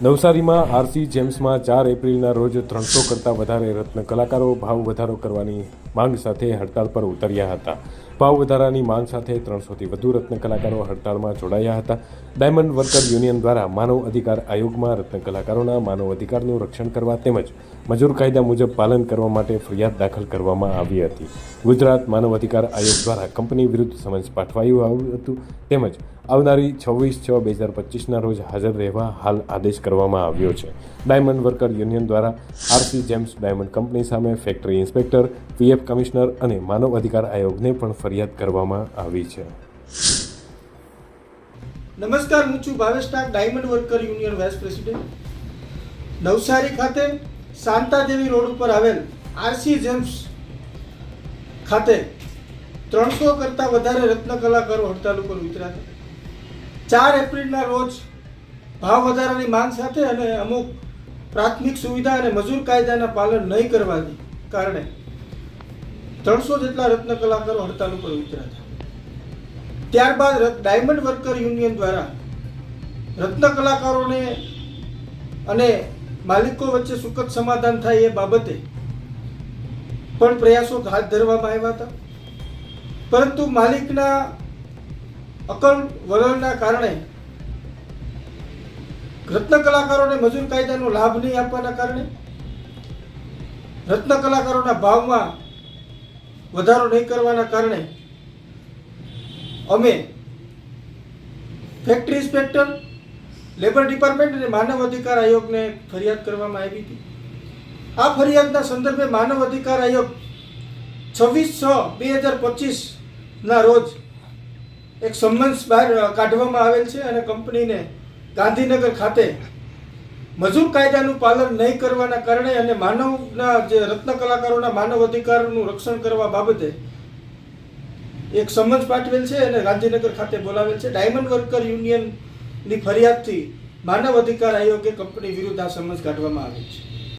નવસારીમાં આરસી જેમ્સમાં ચાર એપ્રિલના રોજ ત્રણસો કરતાં વધારે રત્ન કલાકારો ભાવ વધારો કરવાની માંગ સાથે હડતાળ પર ઉતર્યા હતા. ભાવ વધારાની માંગ સાથે ત્રણસોથી વધુ રત્ન કલાકારો હડતાળમાં જોડાયા હતા. ડાયમંડ વર્કર યુનિયન દ્વારા માનવ અધિકાર આયોગમાં રત્ન કલાકારોના માનવ અધિકારનું રક્ષણ કરવા તેમજ મજૂર કાયદા મુજબ પાલન કરવા માટે ફરિયાદ દાખલ કરવામાં આવી હતી. ગુજરાત માનવ અધિકાર આયોગ દ્વારા કંપની વિરુદ્ધ સમન્સ પાઠવાયું આવ્યું હતું તેમજ આવનારી છવ્વીસ છ બે હજાર પચીસના રોજ હાજર રહેવા હાલ આદેશ કરવામાં આવ્યો છે. ડાયમંડ વર્કર યુનિયન દ્વારા આરસી જેમ્સ ડાયમંડ કંપની સામે ફેક્ટરી ઇન્સ્પેક્ટર, પીએફ કમિશનર અને માનવ અધિકાર આયોગને પણ ફરિયાદ કરવામાં આવી છે. નમસ્કાર, હું છું Bhavesh Nag, diamond worker union vice president. Navsari ખાતે શાંતાદેવી રોડ ઉપર આવેલ આરસી જેમ્સ ખાતે ત્રણસો કરતાં વધારે રત્નકલાકારો હડતાલ ઉપર ઉતર્યા હતા. ચાર એપ્રિલના રોજ ભાવ વધારાની માંગ સાથે અને અમુક પ્રાથમિક સુવિધા અને મજૂર કાયદાના પાલન નહીં કરવાની કારણે ત્રણસો જેટલા રત્ન કલાકારો હડતાલ ઉપર ઉતર્યા હતા. ત્યારબાદ ડાયમંડ વર્કર યુનિયન દ્વારા રત્ન કલાકારોને અને માલિકો વચ્ચે સુખદ સમાધાન થાય એ બાબતે પણ પ્રયાસો હાથ ધરવામાં આવ્યા હતા. પરંતુ માલિકના અકલ વલણના કારણે રત્ન કલાકારોને મજૂર કાયદાનો લાભ નહીં આપવાના કારણે? રત્ન કલાકારોના ભાવમાં વધારો નહીં કરવાના કારણે? અમે ફેક્ટરી ઇન્સ્પેક્ટર, લેબર ડિપાર્ટમેન્ટ અને માનવ અધિકાર આયોગને ફરિયાદ કરવામાં આવી હતી. આ ફરિયાદના સંદર્ભે માનવ અધિકાર આયોગ છવ્વીસ છ બે હજાર પચીસના રોજ એક સમન્સ બહાર કાઢવામાં આવેલ છે અને કંપનીને ગાંધીનગર ખાતે મજૂર કાયદાનું પાલન નહીં કરવાના કારણે અને માનવના જે રત્ન કલાકારોના માનવ અધિકારનું રક્ષણ કરવા બાબતે એક સમન્સ પાઠવેલ છે અને ગાંધીનગર ખાતે બોલાવેલ છે. ડાયમંડ વર્કર યુનિયનની ફરિયાદથી માનવ અધિકાર આયોગે કંપની વિરુદ્ધ આ સમન્સ કાઢવામાં આવેલ છે.